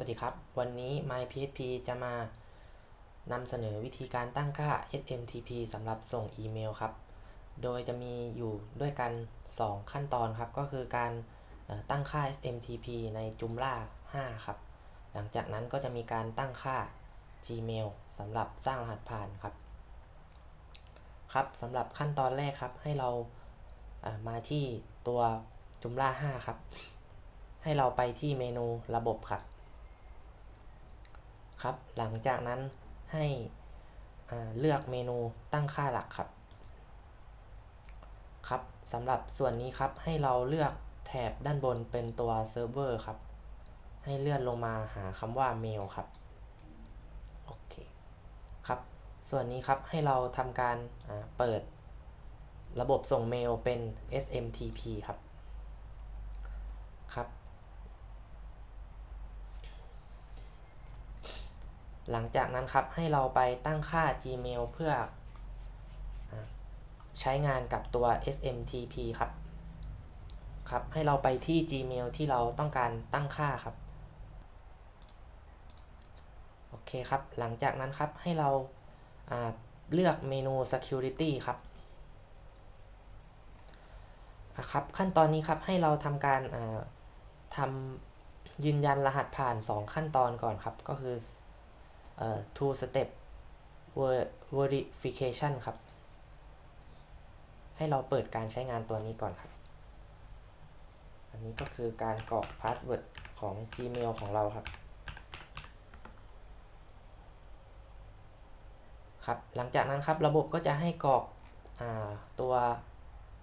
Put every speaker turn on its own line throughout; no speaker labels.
สวัสดีครับ วันนี้ MyPHP จะมานำเสนอวิธีการตั้งค่า SMTP สำหรับส่งอีเมลครับ โดยจะมีอยู่ด้วยกัน 2 ขั้นตอนครับ ก็คือการตั้งค่า SMTP ใน Joomla 5 ครับ หลังจากนั้นก็จะมีการตั้งค่า Gmail สำหรับสร้างรหัสผ่านครับ ครับสำหรับขั้นตอนแรกครับ ให้เรามาที่ตัว Joomla 5 ครับ ให้เราไปที่เมนูระบบครับ ครับ หลังจากนั้นให้เลือกเมนูตั้งค่าหลักครับครับสำหรับส่วนนี้ครับให้เราเลือกแถบด้านบนเป็นตัวเซิร์ฟเวอร์ครับ ให้เลื่อนลงมาหาคำว่าเมลครับโอเคครับ ส่วนนี้ครับให้เราทำการเปิดระบบส่งเมลเป็น SMTP ครับครับ หลังจากนั้นครับให้เราไปตั้งค่า Gmail เพื่ออใช้งานกับตัว SMTP ครับครับ ให้เราไปที่ Gmail ที่เราต้องการตั้งค่าครับ โอเคครับ หลังจากนั้นครับให้เราเลือกเมนู security ครับครับ ขั้นตอนนี้ครับให้เราทำการทำยืนยันรหัสผ่าน 2 ขั้นตอนก่อนครับ ก็คือ เอ่อ two step verification ครับ ให้เราเปิดการใช้งานตัวนี้ก่อนครับ อันนี้ก็คือการกรอก password ของ Gmail ของเราครับ ครับ หลังจากนั้นครับระบบก็จะให้กรอกอตัว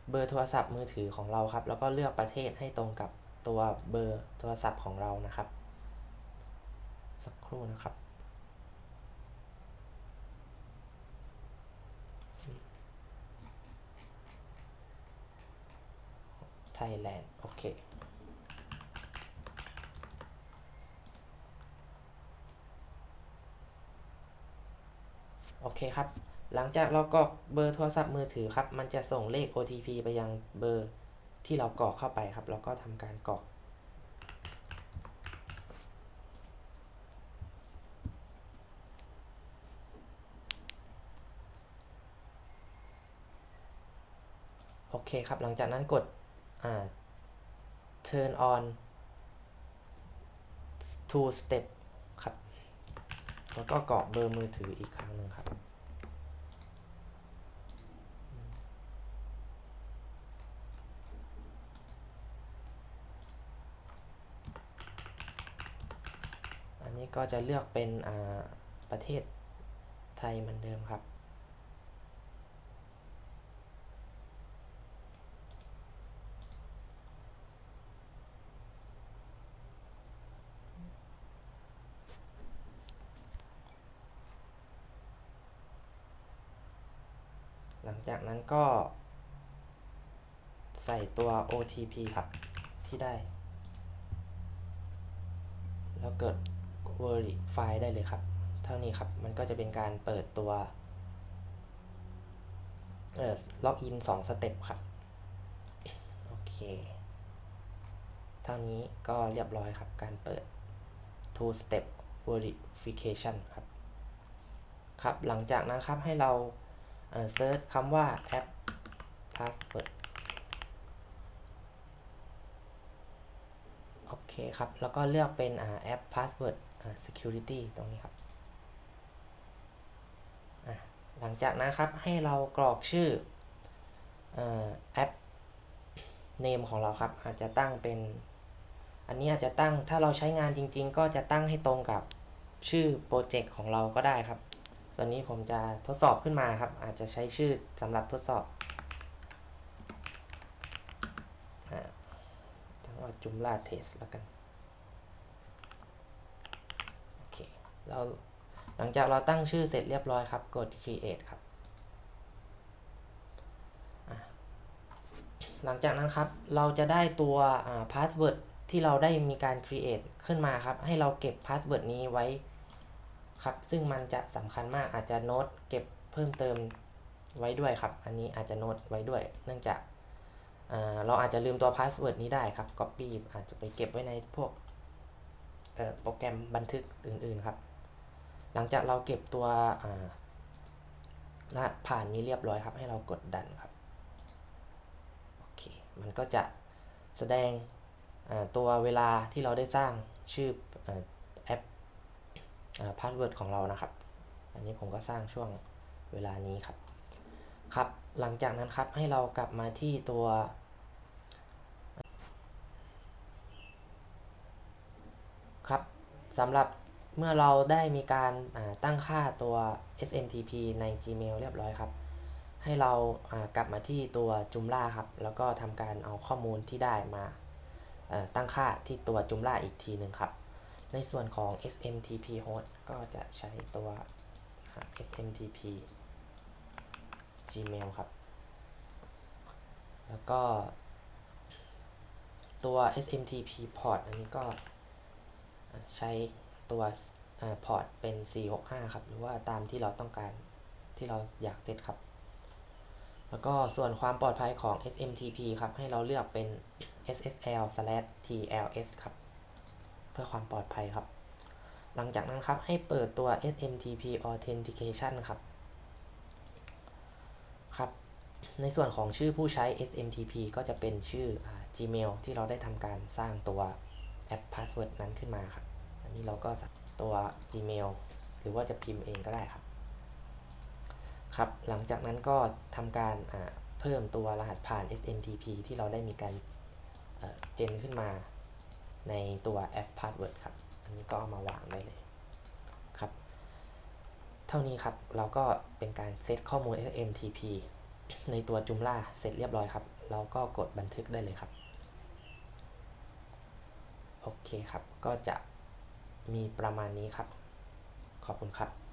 เบอร์โทรศัพท์มือถือของเราครับ แล้วก็เลือกประเทศให้ตรงกับตัวเบอร์โทรศัพท์ของเรานะครับ สักครู่นะครับ ไทยแลนด์โอเค โอเคครับ หลังจากเรากรอกเบอร์โทรศัพท์มือถือครับ มันจะส่งเลข OTP ไปยังเบอร์ที่เรากรอกเข้าไปครับ แล้วก็ทำการกรอกโอเคครับ หลังจากนั้นกด อ่า turn on two step ครับ แล้วก็กรอกเบอร์มือถืออีกครั้งหนึ่งครับ อันนี้ก็จะเลือกเป็นอ่าประเทศไทยเหมือนเดิมครับ จากนั้นก็ ใส่ตัว OTP ครับที่ได้ แล้วเกิด verify ได้เลยครับ เท่านี้ครับ มันก็จะเป็นการเปิดตัวเอ่อล็อกอิน2สเต็ปครับ โอเค เท่านี้ก็เรียบร้อยครับ การเปิด two step verification ครับ ครับ หลังจากนั้นครับให้เรา เซิร์ชคำว่า app password โอเคครับ แล้วก็เลือกเป็นแอป password security ตรงนี้ครับ หลังจากนั้นครับ ให้เรากรอกชื่ออแอป name ของเราครับ อาจจะตั้งเป็น อันนี้อาจจะตั้ง ถ้าเราใช้งานจริง ๆ ก็จะตั้งให้ตรงกับชื่อโปรเจกต์ของเราก็ได้ครับ ส่วนนี้ผมจะทดสอบขึ้นมาครับ อาจจะใช้ชื่อสำหรับทดสอบทั้งว่าจุมลาเทสแล้วกัน โอเค เราหลังจากเราตั้งชื่อเสร็จเรียบร้อยครับ กด create ครับ หลังจากนั้นครับ เราจะได้ตัวอ่า password ที่เราได้มีการ create ขึ้นมาครับ ให้เราเก็บ password นี้ไว้ ครับ ซึ่งมันจะสำคัญมากอาจจะโน้ตเก็บเพิ่มเติมไว้ด้วยครับ อันนี้อาจจะโน้ตไว้ด้วย เนื่องจากเราอาจจะลืมตัว password นี้ได้ครับ copy อาจจะไปเก็บไว้ในพวกโปรแกรมบันทึกอื่น ๆ ครับ หลังจากเราเก็บตัวอ่ารหัสผ่านนี้เรียบร้อยครับ ให้เรากดดันครับ โอเค มันก็จะแสดงตัวเวลาที่เราได้สร้างชื่ออ พาสเวิร์ดของเรานะครับ อันนี้ผมก็สร้างช่วงเวลานี้ครับ ครับ หลังจากนั้นครับให้เรากลับมาที่ตัวครับสำหรับเมื่อเราได้มีการาตั้งค่าตัว SMTP ใน Gmail เรียบร้อยครับ ให้เราอ่ากลับมาที่ตัว Joomla ครับ แล้วก็ทำการเอาข้อมูลที่ได้มาตั้งค่าที่ตัว Joomla อีกทีหนึ่งครับ ในส่วนของ SMTP host ก็จะใช้ตัว SMTP Gmail ครับ แล้วก็ตัว SMTP port อันนี้ก็ใช้ตัวพอร์ตเป็น 465 ครับ หรือว่าตามที่เราต้องการที่เราอยากเซตครับ แล้วก็ส่วนความปลอดภัยของ SMTP ครับ ให้เราเลือกเป็น SSL/TLS ครับ เพื่อความปลอดภัยครับ หลังจากนั้นครับให้เปิดตัว SMTP Authentication ครับครับ ในส่วนของชื่อผู้ใช้ SMTP ก็จะเป็นชื่อ Gmail ที่เราได้ทำการสร้างตัวแอป Password นั้นขึ้นมาครับ อันนี้เราก็ตัว Gmail หรือว่าจะพิมพ์เองก็ได้ครับ ครับ หลังจากนั้นก็ทำการเพิ่มตัวรหัสผ่าน SMTP ที่เราได้มีการเจนขึ้นมา ในตัวแอป Password ครับ อันนี้ก็เอามาวางได้เลยครับ เท่านี้ครับเราก็เป็นการเซตข้อมูล SMTP ในตัว Joomla เสร็จเรียบร้อยครับ เราก็กดบันทึกได้เลยครับ โอเคครับ ก็จะมีประมาณนี้ครับ ขอบคุณครับ